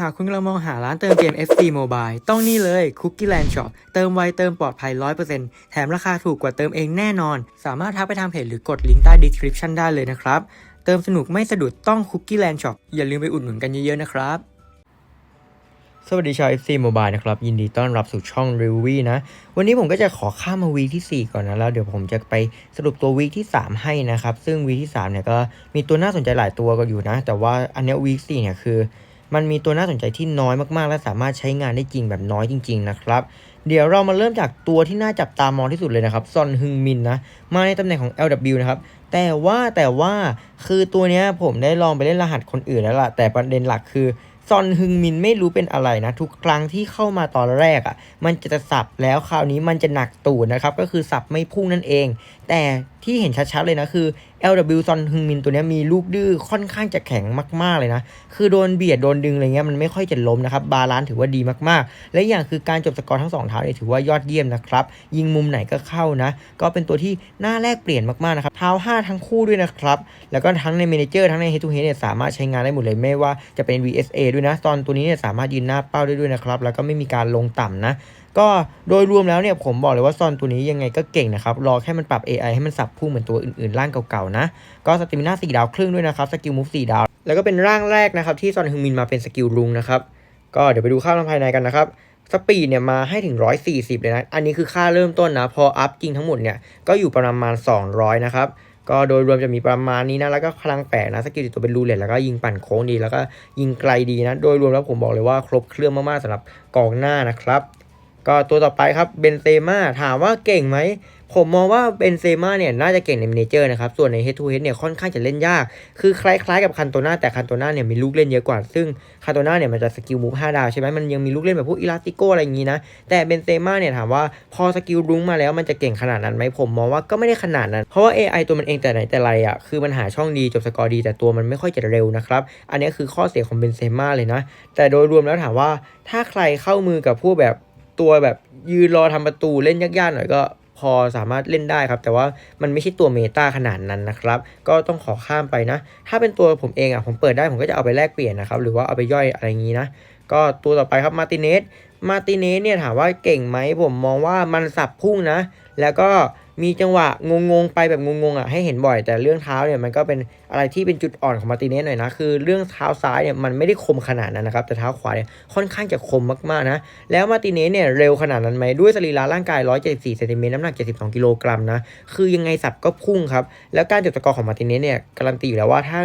หากคุณกำลังมองหาร้านเติมเกม FC Mobile ต้องนี่เลย Cookie Land Shop เติมไวเติมปลอดภัย 100%แถมราคาถูกกว่าเติมเองแน่นอน สามารถทักไปทางเพจหรือกดลิงก์ใต้ description ได้เลยนะครับ เติมสนุกไม่สะดุดต้อง Cookie Land Shop อย่าลืมไปอุดหนุนกันเยอะๆนะครับ สวัสดีชาว FC Mobile นะครับ ยินดีต้อนรับสู่ช่อง r e v i นะ วันนี้ผมก็จะขอข้ามมาวีที่ 4 ก่อนนะ แล้วเดี๋ยวผมจะไปสรุปตัววีที่ 3 ให้นะครับ ซึ่งวีที่3เนี่ยก็มีตัวน่าสนใจหลายตัวก็อยู่นะ แต่ว่าอันเนี้วีค4เนี่ยคือ มันมีตัวน่าสนใจที่น้อยมากๆ และสามารถใช้งานได้จริงแบบน้อยจริง ๆ นะครับ เดี๋ยวเรามาเริ่มจากตัวที่น่าจับตามองที่สุดเลยนะครับซอนฮึงมินนะ มาในตำแหน่งของ LW นะครับ แต่ว่าแต่ว่าคือตัวเนี้ยผมได้ลองไปเล่นรหัสคนอื่นแล้วล่ะ แต่ประเด็นหลักคือซอนฮึงมินไม่รู้เป็นอะไรนะ ทุกครั้งที่เข้ามาตอนแรกอะ่ะ มันจะสับแล้วคราวนี้มันจะหนักตูดนะครับ ก็คือสับไม่พุ่งนั่นเอง แต่ที่เห็นชัดๆเลยนะคือ LW ซอนฮึงมินตัวนี้มีลูกดื้อค่อนข้างจะแข็งมาก ๆ เลยนะ คือโดนเบียดโดนดึงอะไรเงี้ยมันไม่ค่อยจะล้มนะครับ บาลานซ์ถือว่าดีมากๆ และอย่างคือการจบสกอร์ทั้งสองเท้าเนี่ยถือว่ายอดเยี่ยมนะครับ ยิงมุมไหนก็เข้านะ ก็เป็นตัวที่น่าแลกเปลี่ยนมาก ๆ นะครับ เท้า 5 ทั้งคู่ด้วยนะครับ แล้วก็ทั้งในเมนเจอร์ทั้งใน Head to Head เนี่ยสามารถใช้งานได้หมดเลยไม่ว่าจะเป็น VSA ด้วยนะ ตอนตัวนี้เนี่ยสามารถยืนหน้าเป้าได้ด้วยนะครับ แล้วก็ไม่มีการลงต่ำนะ ก็โดยรวมแล้วเนี่ยผมบอกเลยว่าซอนตัวนี้ยังไงก็เก่งนะครับ รอแค่มันปรับ AI ให้มันสับพุ่งเหมือนตัวอื่นๆ ร่างเก่าๆนะ ก็สติมิน่า4ดาวครึ่งด้วยนะครับ สกิลมูฟ4ดาว แล้วก็เป็นร่างแรกนะครับ ที่ซอนฮึงมินมาเป็นสกิลลุงนะครับ ก็เดี๋ยวไปดูค่าทางภายในกันนะครับสปีดเนี่ยมาให้ถึง 140 เลยนะ อันนี้คือค่าเริ่มต้นนะ พออัพจริงทั้งหมดเนี่ย ก็อยู่ประมาณ 200 นะครับ ก็โดยรวมจะมีประมาณนี้นะ แล้วก็พลังแปดนะ สกิลตัวเป็นรูเลตแล้วก็ยิงปั่นโค้งดี แล้วก็ยิงไกลดีนะ โดยรวมแล้วผมบอกเลยว่าครบเครื่องมากๆสำหรับกองหน้านะครับ ก็ตัวต่อไปครับเบนเซม่าถามว่าเก่งไหม ผมมองว่าเบนเซม่าเนี่ยน่าจะเก่งในเมเนเจอร์นะครับส่วนใน Head to Head เนี่ยค่อนข้างจะเล่นยาก คือคล้ายๆกับคันโตนาแต่คันโตนาเนี่ยมีลูกเล่นเยอะกว่า ซึ่งคันโตนาเนี่ยมันจะสกิลมูฟ5ดาวใช่ไหมมันยังมีลูกเล่นแบบพวกอิลาสติโกอะไรอย่างนี้นะ แต่เบนเซม่าเนี่ยถามว่าพอสกิลรุ้งมาแล้วมันจะเก่งขนาดนั้นไหมผมมองว่าก็ไม่ได้ขนาดนั้น เพราะว่า AI ตัวมันเองแต่ไหนแต่ไรอะคือมันหาช่องดีจบสกอร์ดี แต่ตัวมันไม่ค่อยจะเร็วนะครับอันนี้คือข้อเสียของเบนเซม่าเลยนะแต่โดยรวมแล้วถามว่าถ้าใครเข้ามือกับพวกแบบ ตัวแบบยืนรอทำประตูเล่นยากๆหน่อยก็พอสามารถเล่นได้ครับ แต่ว่ามันไม่ใช่ตัวเมตาขนาดนั้นนะครับ ก็ต้องขอข้ามไปนะ ถ้าเป็นตัวผมเองอะผมเปิดได้ผมก็จะเอาไปแลกเปลี่ยนนะครับ หรือว่าเอาไปย่อยอะไรอย่างนี้นะ ก็ตัวต่อไปครับมาติเนสมาติเนสเนี่ยถามว่าเก่งไหมผมมองว่ามันสับพุ่งนะ แล้วก็ มีจังหวะงงๆไปแบบงงๆอะให้เห็นบ่อย แต่เรื่องเท้าเนี่ยมันก็เป็นอะไรที่เป็นจุดอ่อนของมาติเนสหน่อยนะคือเรื่องเท้าซ้ายเนี่ยมันไม่ได้คมขนาดนั้นนะครับแต่เท้าขวาเนี่ยค่อนข้างจะคมมากๆนะแล้วมาติเนสเนี่ยเร็วขนาดนั้นไหมด้วยสรีระร่างกาย 174เซนติเมตรน้ำหนัก 72 กิโลกรัมนะคือยังไงสับก็พุ่งครับแล้วการจบสกอร์ของมาติเนสเนี่ยการันตีอยู่แล้วว่าถ้า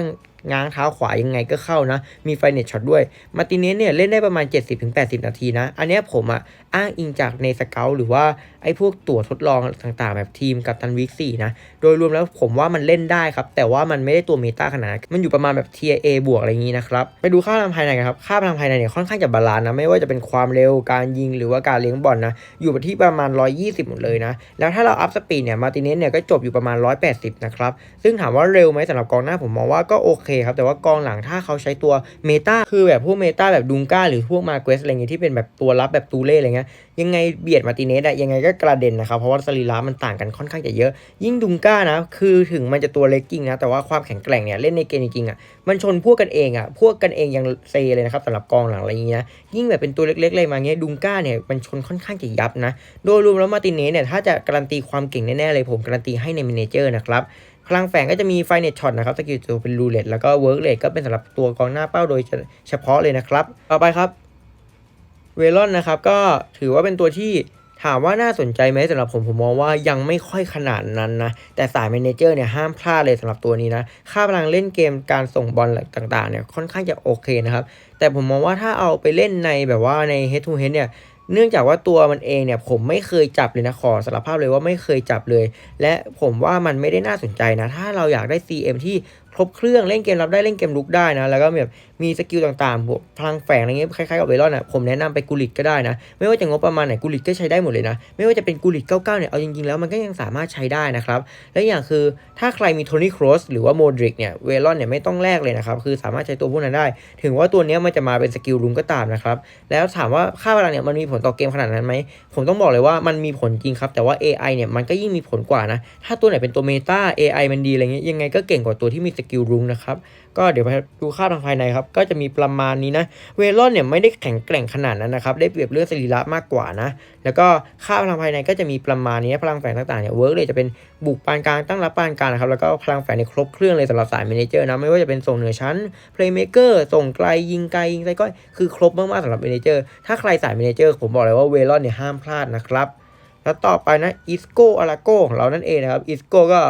ง้างเท้าขวายังไงก็เข้านะ มีไฟเน็ตช็อตด้วย มาติเนสเนี่ยเล่นได้ประมาณ 70-80 นาทีนะ อันนี้ผมอะอ้างอิงจากในสเกลหรือว่าไอ้พวกตั๋วทดลองต่างๆ แบบทีมกับตันวิกซี่นะ โดยรวมแล้วผมว่ามันเล่นได้ครับ แต่ว่ามันไม่ได้ตัวเมตาขนาด มันอยู่ประมาณแบบเทียเอบวกอะไรอย่างนี้นะครับ ไปดูค่าพลังภายในกันครับ ค่าพลังภายในเนี่ยค่อนข้างจะบาลานซ์นะ ไม่ว่าจะเป็นความเร็ว การยิงหรือว่าการเลี้ยงบอลนะ อยู่ที่ประมาณ 120 หมดเลยนะ แล้วถ้าเราอัพสปีดเนี่ย มาติเนสเนี่ยก็จบอยู่ประมาณ 180 นะครับ ซึ่งถามว่าเร็วไหมสำหรับกองหน้าผมมองว่าก็โอเคครับ แต่ว่ากองหลังถ้าเขาใช้ตัวเมตาคือแบบพวกเมตาแบบดุงก้าหรือพวกมาเกสอะไรเงี้ยที่เป็นแบบตัวรับแบบตูเล่อะไรเงี้ยยังไงเบียดมาติเนสอะยังไงก็กระเด็นนะครับ เพราะว่าสรีระมันต่างกันค่อนข้างจะเยอะ ยิ่งดุงก้านะ คือถึงมันจะตัวเล็กจริงนะ แต่ว่าความแข็งแกร่งเนี่ยเล่นในเกมจริงๆอะมันชนพวกกันเองอะพวกกันเองยังเซเลยนะครับสำหรับกองหลังอะไรอย่างเงี้ยยิ่งแบบเป็นตัวเล็กๆเลยมาเงี้ยดุงก้าเนี่ยมันชนค่อนข้างจะยับนะโดยรวมแล้วมาติเนสเนี่ยถ้าจะการันตีความเก่งแน่ๆเลยผมการันตีให้ในเมนเจอร์นะครับ พลังแฝงก็จะมีไฟเน็ตช็อตนะครับสกิลตัวเป็นรูเลตแล้วก็เวิร์กเลตก็เป็นสำหรับตัวกองหน้าเป้าโดยเฉพาะเลยนะครับ ต่อไปครับเวลอนนะครับก็ถือว่าเป็นตัวที่ถามว่าน่าสนใจไหมสำหรับผมผมมองว่ายังไม่ค่อยขนาดนั้นนะ แต่สายเมเนเจอร์เนี่ยห้ามพลาดเลยสำหรับตัวนี้นะ ค่าพลังเล่นเกมการส่งบอลต่างๆเนี่ยค่อนข้างจะโอเคนะครับ แต่ผมมองว่าถ้าเอาไปเล่นในแบบว่าใน head to head เนี่ย เนื่องจากว่าตัวมันเองเนี่ยผมไม่เคยจับเลยนะขอสารภาพเลยว่าไม่เคยจับเลย และผมว่ามันไม่ได้น่าสนใจนะ ถ้าเราอยากได้ CM ที่ครบเครื่องเล่นเกมรับได้เล่นเกมลุกได้นะ แล้วก็แบบมีสกิลต่างๆบวกพลังแฝงอะไรเงี้ยคล้ายๆกับเวลอนอะผมแนะนำไปกูลิตก็ได้นะ ไม่ว่าจะงบประมาณไหนกูลิตก็ใช้ได้หมดเลยนะ ไม่ว่าจะเป็นกูลิต99เนี่ยเอาจริงๆแล้วมันก็ยังสามารถใช้ได้นะครับ และอย่างคือถ้าใครมีโทนี่ครอสหรือว่าโมดริกเนี่ยเวลอนเนี่ยไม่ต้องแลกเลยนะครับคือสามารถใช้ตัวพวกนั้นได้ ถึงว่าตัวเนี้ยมันจะมาเป็นสกิลลุงก็ตามนะครับแล้วถามว่าค่าพลังเนี่ยมันมีผลต่อเกมขนาดนั้นไหม ผมต้องบอกเลยว่ามันมีผลจริงครับ แต่ว่า AI เนี่ยมันก็ยิ่งมีผลกว่านะ ถ้าตัวไหนเป็นตัวเมตา AI มันดีอะไรเงี้ยยังไงก็เก่งกว่าตัวที่มีสกิลรุงนะครับ ก็เดี๋ยวไปดูค่าทางภายในครับ ก็จะมีประมาณนี้นะ เวลอนเนี่ยไม่ได้แข็งแกร่งขนาดนั้นนะครับ ได้เปรียบเรื่องสรีระมากกว่านะ แล้วก็ค่าพลังภายในก็จะมีประมาณนี้พลังแฝงต่างๆเนี่ยเวิร์กเลยจะเป็นบุกปานกลางตั้งรับปานกลางนะครับแล้วก็พลังแฝงในครบเครื่องเลยสำหรับสายเมเนเจอร์นะไม่ว่าจะเป็นส่งเหนือชั้นเพลย์เมเกอร์ส่งไกลยิงไกลยิงไกลก็คือครบมากๆสำหรับเมเนเจอร์ถ้าใครสายเมเนเจอร์ผมบอกเลยว่าเวลอนเนี่ยห้ามพลาดนะครับแล้วต่อไปนะอิสโกอาราโกของเรานั่นเองนะครับอิสโกก็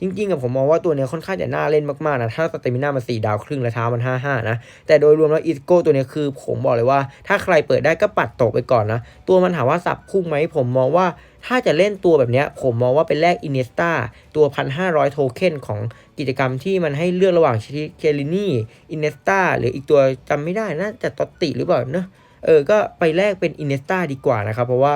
จริงๆกับผมมองว่าตัวเนี้ยค่อนข้างจะน่าเล่นมากๆนะถ้าสเตมิน่ามัน4ดาวครึ่งและเท้ามัน 5-5 นะ แต่โดยรวมแล้วอิสโก้ตัวเนี้ยคือผมบอกเลยว่า ถ้าใครเปิดได้ก็ปัดตกไปก่อนนะ ตัวมันถามว่าสับพุ่งไหมผมมองว่าถ้าจะเล่นตัวแบบเนี้ยผมมองว่าเป็นแลกอินเนสตาตัว 1,500 โทเค็นของกิจกรรมที่มันให้เลือกระหว่างชิเคลินี่อินเนสตาหรืออีกตัวจำไม่ได้น่าจะตอตติหรือเปล่าเนอะเออก็ไปแลกเป็นอินเนสตาดีกว่านะครับเพราะว่า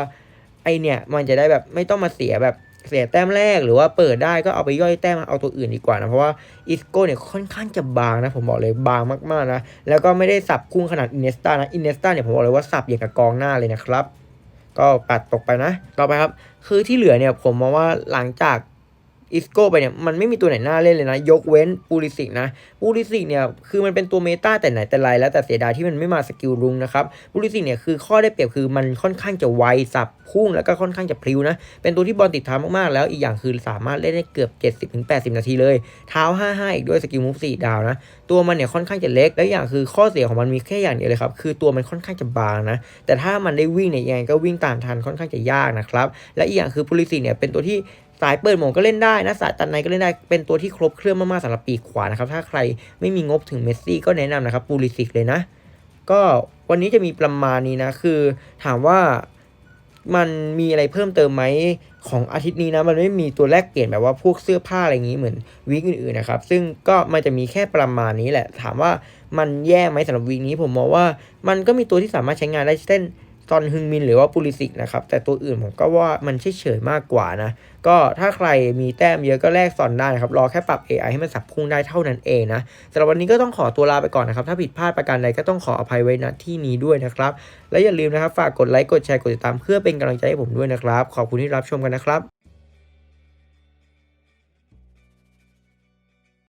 ไอเนี่ยมันจะได้แบบไม่ต้องมาเสียแบบ เสียแต้มแรกหรือว่าเปิดได้ก็เอาไปย่อยแต้มเอาตัวอื่นดีกว่านะ เพราะว่าอิสโก้เนี่ยค่อนข้างจะบางนะ ผมบอกเลยบางมากๆนะ แล้วก็ไม่ได้สับคุ้งขนาดอินเนสตานะอินเนสตาเนี่ยผมบอกเลยว่าสับอย่างกับกองหน้าเลยนะครับ ก็ปัดตกไปนะ ต่อไปครับ คือที่เหลือเนี่ยผมมองว่าหลังจาก อิสโก้ไปเนี่ยมันไม่มีตัวไหนน่าเล่นเลยนะ ยกเว้นปูริสิกนะปูริสิกเนี่ยคือมันเป็นตัวเมตาแต่ไหนแต่ไรแล้วแต่เสียดายที่มันไม่มาสกิลรุงนะครับปูริสิกเนี่ยคือข้อได้เปรียบคือมันค่อนข้างจะไวสับพุ่งแล้วก็ค่อนข้างจะพลิ้วนะเป็นตัวที่บอลติดเท้ามากๆ แล้วอีกอย่างคือสามารถเล่นได้เกือบ 70-80 นาทีเลย เท้า 5-5 อีกด้วยสกิลมูฟ4ดาวนะตัวมันเนี่ยค่อนข้างจะเล็กแล้วอย่างคือข้อเสียของมันมีแค่อย่างเดียวเลยครับคือตัวมันค่อนข้างจะบางนะแต่ถ้ามันได้วิ่งเนี่ยยังไงก็วิ่งตามทันค่อนข้างจะยากนะครับและอีกอย่างคือพูลิสิเนี่ยเป็นตัวที่ สายเปิดหมงก็เล่นได้นะสายตัดในก็เล่นได้เป็นตัวที่ครบเครื่องมากๆสำหรับปีกขวานะครับถ้าใครไม่มีงบถึงเมสซี่ก็แนะนำนะครับปูลิสิกเลยนะ ก็วันนี้จะมีประมาณนี้นะคือ ถามว่ามันมีอะไรเพิ่มเติมไหมของอาทิตย์นี้นะมันไม่มีตัวแลกเปลี่ยนแบบว่าพวกเสื้อผ้าอะไรอย่างนี้เหมือนวีคอื่นๆนะครับซึ่งก็มันจะมีแค่ประมาณนี้แหละ ถามว่ามันแย่ไหมสำหรับวีคนี้ผมมองว่ามันก็มีตัวที่สามารถใช้งานได้เช่น ซอนฮึงมินหรือว่าปูลิสิกนะครับ แต่ตัวอื่นผมก็ว่ามันเฉยๆมากกว่านะ ก็ถ้าใครมีแต้มเยอะก็แลกซอนได้นะครับ รอแค่ปรับ AI ให้มันสับพุ่งได้เท่านั้นเองนะสำหรับวันนี้ก็ต้องขอตัวลาไปก่อนนะครับ ถ้าผิดพลาดประการใดก็ต้องขออภัยไว้ณที่นี้ด้วยนะครับ และอย่าลืมนะครับฝากกดไลค์กดแชร์กดติดตามเพื่อเป็นกำลังใจให้ผมด้วยนะครับ ขอบคุณที่รับชมกันนะครับ